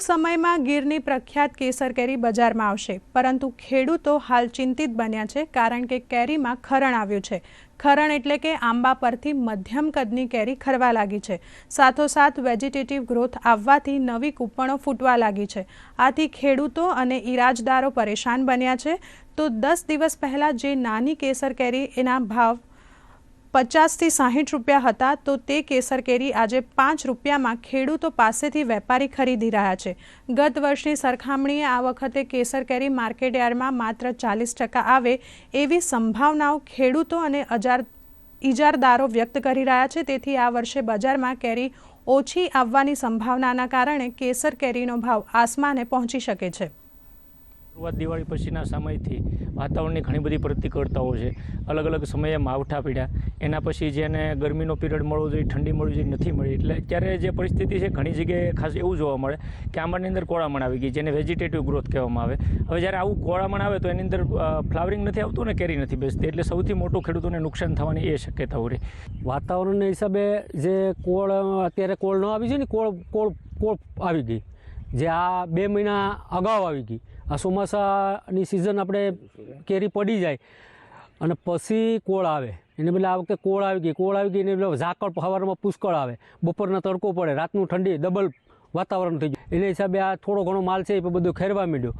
ટૂંક સમયમાં ગીરની પ્રખ્યાત કેસર કેરી બજારમાં આવશે. પરંતુ ખેડૂતો હાલ ચિંતિત બન્યા છે કારણ કે કેરીમાં ખરણ આવ્યું છે. ખરણ એટલે કે આંબા પરથી મધ્યમ કદની કેરી ખરવા લાગી છે. સાથોસાથ વેજીટેટિવ ગ્રોથ આવવાથી નવી કૂપણો ફૂટવા લાગી છે. આથી ખેડૂતો અને ઇરાજદારો પરેશાન બન્યા છે. તો દસ દિવસ પહેલાં જે નાની કેસર કેરી એના ભાવ પચાસથી સાહીઠ રૂપિયા હતા તો તે કેસર કેરી આજે પાંચ રૂપિયામાં ખેડૂતો પાસેથી વેપારી ખરીદી રહ્યા છે. ગત વર્ષની સરખામણીએ આ વખતે કેસર કેરી માર્કેટ યાર્ડમાં માત્ર ચાલીસ ટકા આવે એવી સંભાવનાઓ ખેડૂતો અને અજાર ઇજારદારો વ્યક્ત કરી રહ્યા છે. તેથી આ વર્ષે બજારમાં કેરી ઓછી આવવાની સંભાવનાના કારણે કેસર કેરીનો ભાવ આસમાને પહોંચી શકે છે. શરૂઆત દિવાળી પછીના સમયથી વાતાવરણની ઘણી બધી પ્રતિકૂળતાઓ છે. અલગ અલગ સમયે માવઠા પીડ્યા. એના પછી જેને ગરમીનો પિરિયડ મળવો જોઈએ, ઠંડી મળવી જોઈએ, નથી મળી. એટલે અત્યારે જે પરિસ્થિતિ છે, ઘણી જગ્યાએ ખાસ એવું જોવા મળે કે આંબાની અંદર કોળામણ આવી ગઈ, જેને વેજીટેટિવ ગ્રોથ કહેવામાં આવે. હવે જ્યારે આવું કોળામણ આવે તો એની અંદર ફ્લાવરિંગ નથી આવતું ને કેરી નથી બેસતી. એટલે સૌથી મોટું ખેડૂતોને નુકસાન થવાની એ શક્યતાઓ રહી. વાતાવરણના હિસાબે જે કોળ, અત્યારે કોળ ન આવી છે ને, કોળ કોળ કોળ આવી ગઈ. જે આ બે મહિના અગાઉ આવી ગઈ. આ ચોમાસાની સિઝન આપણે કેરી પડી જાય અને પછી કોળ આવે. એને બદલે આ વખતે કોળ આવી ગઈ. કોળ આવી ગઈ એને બદલે ઝાકળ હવારમાં પુષ્કળ આવે. બપોરના તડકો પડે. રાતનું ઠંડી ડબલ વાતાવરણ થઈ ગયું એના હિસાબે આ થોડો ઘણો માલ છે એ બધો ખેરવા માંડ્યો.